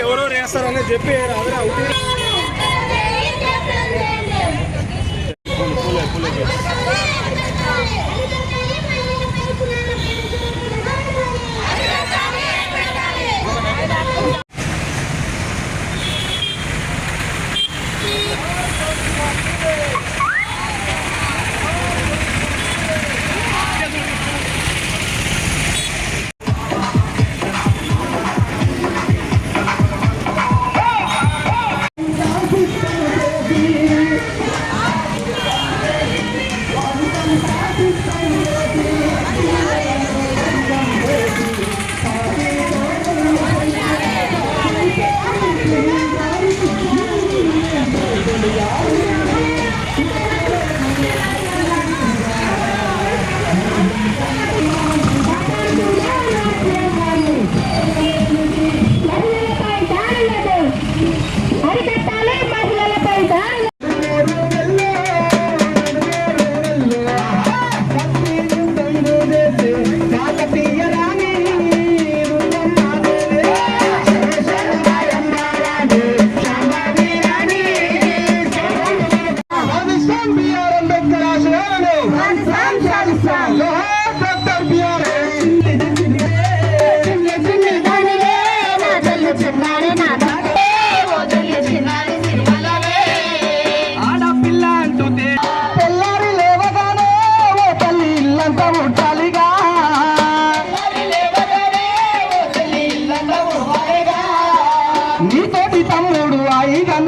ఎవరెవరు వేస్తారని చెప్పి రాదురా అవుతే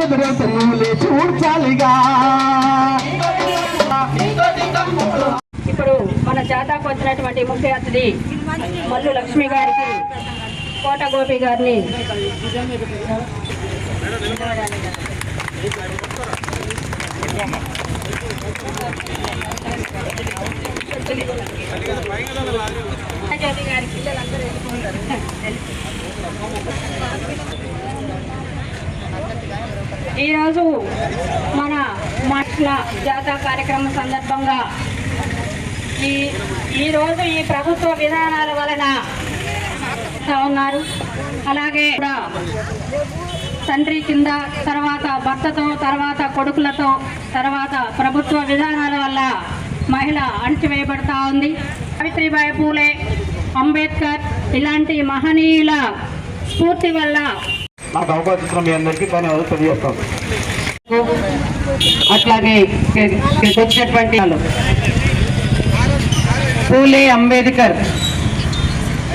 అయి నువ్వు లేచి ఊడ్చాలిగా ఇప్పుడు మన జాతాకు వచ్చినటువంటి ముఖ్య అతిథి మల్లు లక్ష్మి గారికి కోట గోపి గారిని గారి పిల్లలందరూ వెళ్ళిపోతారు. ఈరోజు మన మట్ల జాతా కార్యక్రమం సందర్భంగా ఈ ఈరోజు ఈ ప్రభుత్వ విధానాల వలన ఉన్నారు. అలాగే తండ్రి కింద తర్వాత భర్తతో తర్వాత కొడుకులతో తర్వాత ప్రభుత్వ విధానాల వల్ల మహిళ అణచివేయబడతా ఉంది. సావిత్రిబాయి పూలే అంబేద్కర్ ఇలాంటి మహనీయుల స్ఫూర్తి వల్ల నాకు అవకాశం మీ అందరికీ ధన్యవాదాలు తెలియజేస్తాం అట్లాగే వచ్చినటువంటి పూలే అంబేద్కర్.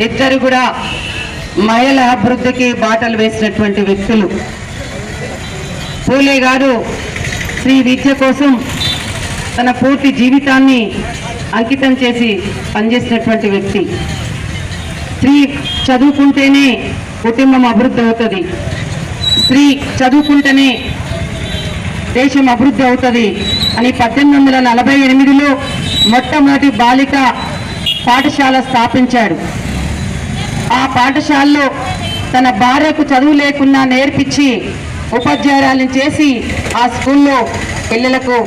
ఇద్దరు కూడా మహిళల అభివృద్ధికి బాటలు వేసినటువంటి వ్యక్తులు. పూలే గారు శ్రీ విద్య కోసం తన పూర్తి జీవితాన్ని అంకితం చేసి పనిచేసినటువంటి వ్యక్తి. స్త్రీ చదువుకుంటేనే కుటుంబం అభివృద్ధి అవుతుంది. స్త్రీ చదువుకుంటేనే దేశం అభివృద్ధి అవుతుంది అని పద్దెనిమిది వందల నలభై ఎనిమిదిలో మొట్టమొదటి బాలిక పాఠశాల స్థాపించాడు. ఆ పాఠశాలలో తన భార్యకు చదువు లేకున్నా నేర్పించి ఉపాధ్యాయురాలను చేసి ఆ స్కూల్లో పిల్లలకు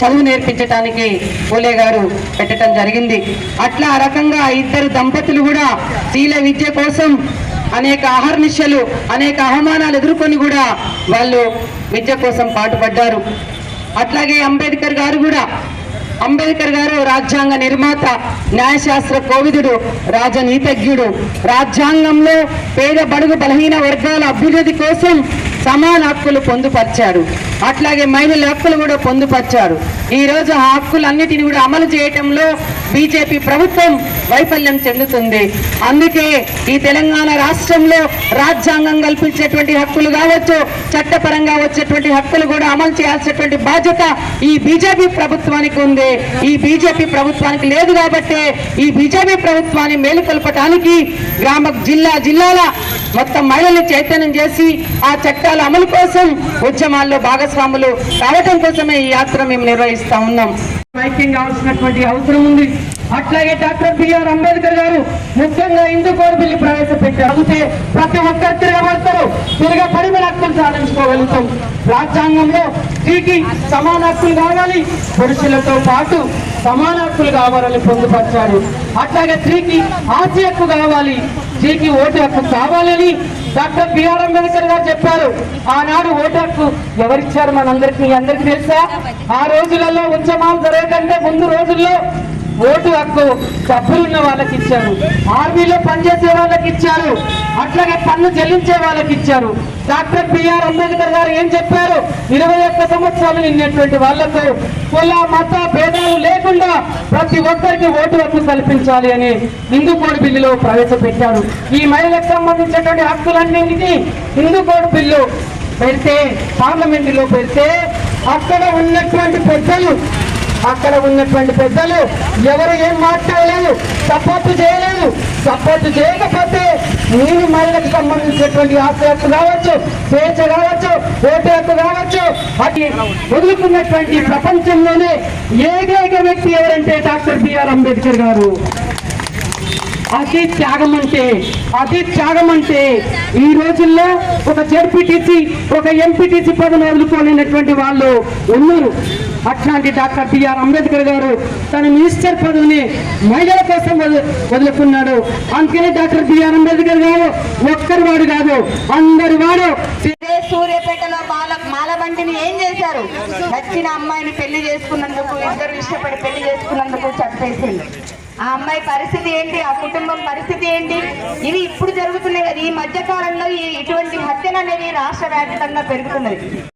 చదువు నేర్పించడానికి పూలే గారు పెట్టడం జరిగింది. అట్లా ఆ రకంగా ఇద్దరు దంపతులు కూడా స్త్రీల విద్య కోసం అనేక ఆహర్నిశలు అనేక అవమానాలు ఎదుర్కొని కూడా వాళ్ళు విద్య కోసం పాటుపడ్డారు. అట్లాగే అంబేద్కర్ గారు కూడా అంబేద్కర్ గారు రాజ్యాంగ నిర్మాత న్యాయశాస్త్ర కోవిదుడు రాజనీతజ్ఞుడు. రాజ్యాంగంలో పేద బడుగు బలహీన వర్గాల అభ్యున్నతి కోసం సమాన హక్కులు పొందుపరిచాడు. అట్లాగే మహిళల హక్కులు కూడా పొందుపరిచాడు. ఈ రోజు ఆ హక్కులన్నిటిని కూడా అమలు చేయటంలో బీజేపీ ప్రభుత్వం వైఫల్యం చెందుతుంది. అందుకే ఈ తెలంగాణ రాష్ట్రంలో రాజ్యాంగం కల్పించేటువంటి హక్కులు కావచ్చు చట్టపరంగా వచ్చేటువంటి హక్కులు కూడా అమలు చేయాల్సినటువంటి బాధ్యత ఈ బీజేపీ ప్రభుత్వానికి ఉంది. ఈ బీజేపీ ప్రభుత్వానికి లేదు కాబట్టే ఈ బీజేపీ ప్రభుత్వాన్ని మేలుకొల్పటానికి గ్రామ జిల్లా జిల్లాల మొత్తం మహిళల్ని చైతన్యం చేసి ఆ చట్టాలు అమలు కోసం ఉద్యమాల్లో భాగస్వాములు కావటం కోసమే ఈ యాత్ర మేము నిర్వహిస్తా ఉన్నాం. ఐక్యం కావాల్సినటువంటి అవసరం ఉంది. అట్లాగే డాక్టర్ బిఆర్ అంబేద్కర్ గారు ముఖ్యంగా హిందూ కోరిపిల్లి ప్రవేశపెట్టారు. ప్రతి ఒక్కరు తిరగబడతారు. తిరగబడి మన హక్కులు సాధించుకోగలుగుతాం. రాజ్యాంగంలో స్త్రీకి సమాన హక్కులు కావాలి. పురుషులతో పాటు సమాన హక్కులు కావాలని పొందుపరిచారు. అట్లాగే స్త్రీకి ఆస్తి హక్కు కావాలి. స్త్రీకి ఓటు హక్కు కావాలని డాక్టర్ బిఆర్ అంబేద్కర్ గారు చెప్పారు ఆనాడు ఓటర్కు ఎవరిచ్చారు మనందరికి? మీ అందరికీ తెలుసా? ఆ రోజులలో ఉద్యమాలు జరగకంటే ముందు రోజుల్లో ఓటు హక్కు డబ్బులున్న వాళ్ళకి ఇచ్చారు. ఆర్మీలో పనిచేసే వాళ్ళకి ఇచ్చారు. అట్లాగే పన్ను చెల్లించే వాళ్ళకి ఇచ్చారు. డాక్టర్ బిఆర్ అంబేద్కర్ గారు ఏం చెప్పారు? ఇరవై ఒక్క సంవత్సరాలు నిన్నటువంటి వాళ్ళకు కుల మత భేదాలు లేకుండా ప్రతి ఒక్కరికి ఓటు హక్కు కల్పించాలి అని హిందూ కోడ్ బిల్లులో ప్రవేశపెట్టారు. ఈ మహిళలకు సంబంధించినటువంటి హక్కులన్నింటినీ హిందూ కోడ్ బిల్లు పెడితే పార్లమెంటులో పెడితే అక్కడ ఉన్నటువంటి పెద్దలు అక్కడ ఉన్నటువంటి పెద్దలు ఎవరు ఏం మాట్లాడలేదు. సపోర్ట్ చేయలేదు. సపోర్ట్ చేయకపోతే నేను మహిళకు సంబంధించినటువంటి ఆస్తి హక్కు కావచ్చు స్వేచ్ఛ కావచ్చు ఓటు హక్కు కావచ్చు అది వదులుకున్నటువంటి ప్రపంచంలోనే ఏకైక వ్యక్తి ఎవరంటే డాక్టర్ బిఆర్ అంబేద్కర్ గారు. అతి త్యాగం అంటే అతి త్యాగం అంటే ఈ రోజుల్లో ఒక జడ్పీటీసీ ఒక ఎంపీటీసీ పదవి వదులుకోలేనటువంటి వాళ్ళు ఉన్నారు. అట్లాంటి డాక్టర్ బిఆర్ అంబేద్కర్ గారు తన మినిస్టర్ పదవిని మహిళల కోసం వదులుకున్నాడు. అందుకనే డాక్టర్ బిఆర్ అంబేద్కర్ గారు ఒక్కరి వాడు కాదు అందరి వాడు. సూర్యపేటలో సూర్యాపేటలో మాల మాలబంటిని ఏం చేశారు? నచ్చిన అమ్మాయిని పెళ్ళి చేసుకున్నందుకు ఇద్దరు ఇష్టపడి పెళ్ళి చేసుకున్నందుకు చంపేసింది. ఆ అమ్మాయి పరిస్థితి ఏంటి? ఆ కుటుంబం పరిస్థితి ఏంటి? ఇవి ఇప్పుడు జరుగుతున్నాయి కదా. ఈ మధ్య కాలంలో ఈ ఇటువంటి హత్యలు అనేవి రాష్ట్ర వ్యాప్తంగా పెరుగుతున్నది